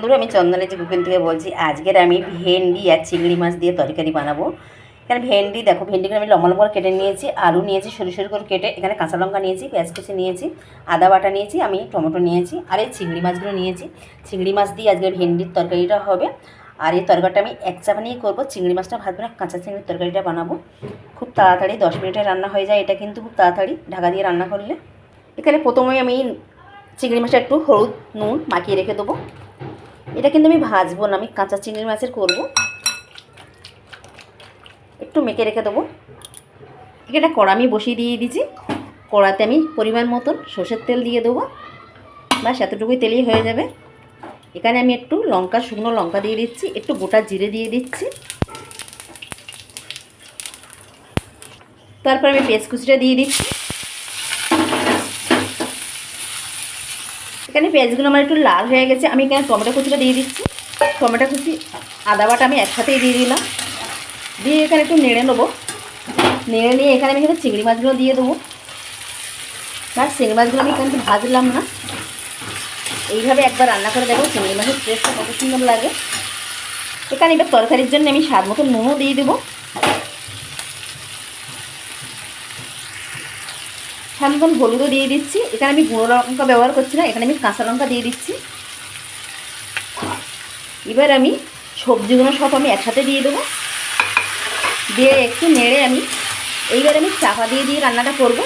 বন্ধুরা, আমি চন্দনের যে কুকিং থেকে বলছি, আজকের আমি ভেন্ডি আর চিংড়ি মাছ দিয়ে তরকারি বানাবো। এখানে ভেন্ডি, দেখো ভেন্ডিগুলো আমি লম্বা লম্বা কেটে নিয়েছি, আলু নিয়েছি, সরু সরু করে কেটে, এখানে কাঁচা লঙ্কা নিয়েছি, পেঁয়াজ কুচি নিয়েছি, আদা বাটা নিয়েছি, আমি টমেটো নিয়েছি, আর এই চিংড়ি মাছগুলো নিয়েছি। চিংড়ি মাছ দিয়ে আজকে ভেন্ডির তরকারিটা হবে, আর এই তরকারিটা আমি এক চাপা নিয়ে করব। চিংড়ি মাছটা ভাজবো না কাঁচা চিংড়ির তরকারিটা বানাবো। খুব তাড়াতাড়ি, দশ মিনিটে রান্না হয়ে যায়, এটা কিন্তু খুব তাড়াতাড়ি, ঢাকা দিয়ে রান্না করলে। এখানে প্রথমে আমি চিংড়ি মাছটা একটু হলুদ, নুন মাখিয়ে রেখে দেবো। এটা কিন্তু আমি ভাজবো না, আমি কাঁচা চিংড়ি মাছের করব। একটু মেখে রেখে দেবো। এখানে কড়া আমি বসিয়ে দিয়ে দিয়েছি। কড়াতে আমি পরিমাণ মতন সর্ষের তেল দিয়ে দেবো। ব্যাস, এতটুকুই তেলেই হয়ে যাবে। এখানে আমি একটু লঙ্কা, শুকনো লঙ্কা দিয়ে দিচ্ছি, একটু গোটা জিরে দিয়ে দিচ্ছি। তারপর আমি পেঁয়াজ কুচিটা দিয়ে দিচ্ছি। এখানে পেঁয়াজগুলো আমার একটু লাল হয়ে গেছে। আমি এখানে টমেটো কুচিটা দিয়ে দিচ্ছি। টমেটো কুচি, আদা বাটা আমি একসাথেই দিয়ে দিলাম। দিয়ে এখানে একটু নেড়ে নেব। নেড়ে নিয়ে এখানে আমি এখানে চিংড়ি মাছগুলো দিয়ে দেবো। আর চিংড়ি মাছগুলো আমি এখানে ভাজলাম না। এইভাবে একবার রান্না করে দেখো চিংড়ি মাছের টেস্টটা কত সুন্দর লাগে। এখানে এবার তরকারির জন্য আমি স্বাদ মতো নুনও দিয়ে দেবো। স্বাদ হলুদও দিয়ে দিচ্ছি। এখানে আমি গুঁড়ো লঙ্কা ব্যবহার করছি না, এখানে আমি কাঁচা লঙ্কা দিয়ে দিচ্ছি। এবার আমি সবজিগুলো সব আমি একসাথে দিয়ে দেবো। দিয়ে একটু নেড়ে আমি, এইবার আমি চাপা দিয়ে দিয়ে রান্নাটা করব।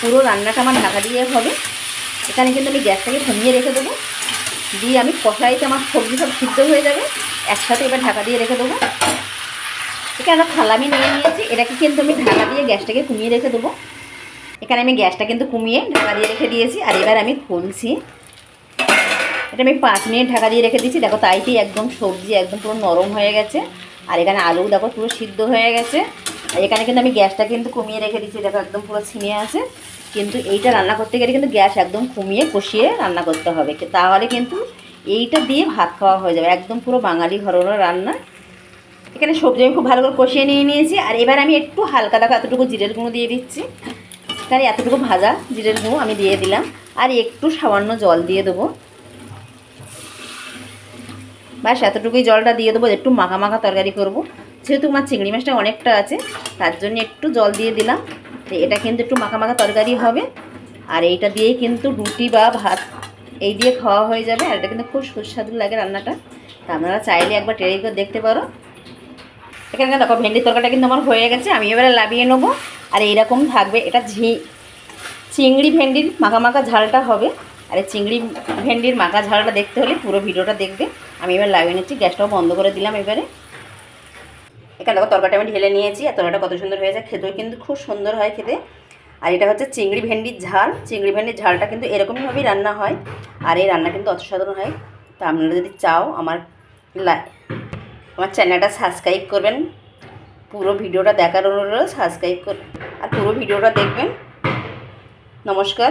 পুরো রান্নাটা আমার ঢাকা দিয়ে হবে। এখানে কিন্তু আমি গ্যাসটাকে কমিয়ে রেখে দেবো। দিয়ে আমি কষাইতে আমার সবজি সব সিদ্ধ হয়ে যাবে। একসাথে এবার ঢাকা দিয়ে রেখে দেবো। এখানে একটা থালা আমি নিয়ে নিয়েছি। এটাকে কিন্তু আমি ঢাকা দিয়ে গ্যাসটাকে কমিয়ে রেখে দেবো। এখানে আমি গ্যাসটা কিন্তু কমিয়ে ঢাকা দিয়ে রেখে দিয়েছি, আর এবার আমি খুলছি। এটা আমি পাঁচ মিনিট ঢাকা দিয়ে রেখে দিয়েছি, দেখো তাইতেই একদম সবজি একদম পুরো নরম হয়ে গেছে, আর এখানে আলু দেখো পুরো সিদ্ধ হয়ে গেছে। আর এখানে কিন্তু আমি গ্যাসটা কিন্তু কমিয়ে রেখে দিয়েছি, দেখো একদম পুরো ছিমে আছে। কিন্তু এইটা রান্না করতে গেলে কিন্তু গ্যাস একদম কমিয়ে কষিয়ে রান্না করতে হবে। তাহলে কিন্তু এইটা দিয়ে ভাত খাওয়া হয়ে যাবে, একদম পুরো বাঙালি ঘরোয়া রান্না। এখানে সবজি আমি খুব ভালো করে কষিয়ে নিয়ে নিয়েছি, আর এবার আমি একটু হালকা দেখো এতটুকু জিরের গুঁড়ো দিয়ে দিচ্ছি। এখানে এতটুকু ভাজা জিরের গুঁড়ো আমি দিয়ে দিলাম। আর একটু সামান্য জল দিয়ে দেবো। ব্যাস এতটুকুই জলটা দিয়ে দেবো, একটু মাখা মাখা তরকারি করব। যেহেতু আমার চিংড়ি মাছটা অনেকটা আছে, তার জন্য একটু জল দিয়ে দিলাম। এটা কিন্তু একটু মাখা মাখা তরকারি হবে। আর এইটা দিয়েই কিন্তু রুটি বা ভাত এই দিয়ে খাওয়া হয়ে যাবে। আর এটা কিন্তু খুব সুস্বাদু লাগে রান্নাটা। তা আপনারা চাইলে একবার ট্রাই করে দেখতে পারো। এখানে দেখো, ভেন্ডির তরকারিটা কিন্তু আমার হয়ে গেছে, আমি এবারে লাভিয়ে নেব। আর এইরকম থাকবে, এটা ঝি, চিংড়ি ভেন্ডির মাখা মাখা ঝালটা হবে। আর এই চিংড়ি ভেন্ডির মাখা ঝালটা দেখতে হলে পুরো ভিডিওটা দেখবে। আমি এবার লাগিয়ে নিচ্ছি, গ্যাসটাও বন্ধ করে দিলাম এবারে। এখানে দেখো তরকারিটা আমি ঢেলে নিয়েছি, আর তরকারিটা কত সুন্দর হয়েছে, খেতেও কিন্তু খুব সুন্দর হয় খেতে। আর এটা হচ্ছে চিংড়ি ভেন্ডির ঝাল। চিংড়ি ভেন্ডির ঝালটা কিন্তু এরকমইভাবেই রান্না হয়, আর এই রান্না কিন্তু অসাধারণ হয়। তো আপনারা যদি চাও, আমার আমার চ্যানেলটা সাবস্ক্রাইব করবেন। পুরো ভিডিওটা দেখার অনুরোধ সাবস্ক্রাইব করুন আর পুরো ভিডিওটা দেখবেন। নমস্কার।